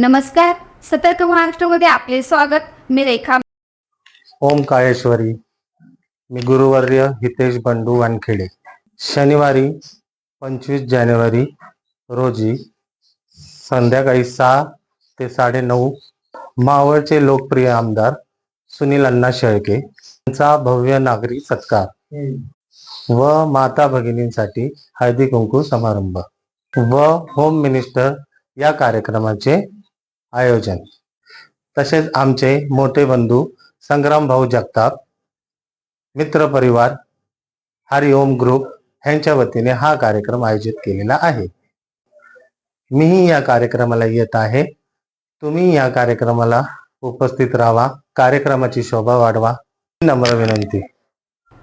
नमस्कार. सतर्क महाराष्ट्रामध्ये आपले स्वागत. मी रेखा. ओम काळेश्वरी. मी गुरुवर्य हितेश बंडू वानखेडे. शनिवारी पंचवीस जानेवारी रोजी संध्याकाळी सहा ते साडेनऊ मावळचे लोकप्रिय आमदार सुनील अण्णा शेळके यांचा भव्य नागरी सत्कार व माता भगिनींसाठी हळदी कुंकू समारंभ व होम मिनिस्टर या कार्यक्रमाचे आयोजन. तसेच आमचे मोठे बंधू संग्राम भाऊ जगताप मित्र परिवार हरिओम ग्रुप यांच्या वतीने हा कार्यक्रम आयोजित केलेला आहे. मीही या कार्यक्रमाला येत आहे. तुम्ही या कार्यक्रमाला उपस्थित राहा. कार्यक्रमाची शोभा वाढवा. नम्र विनंती.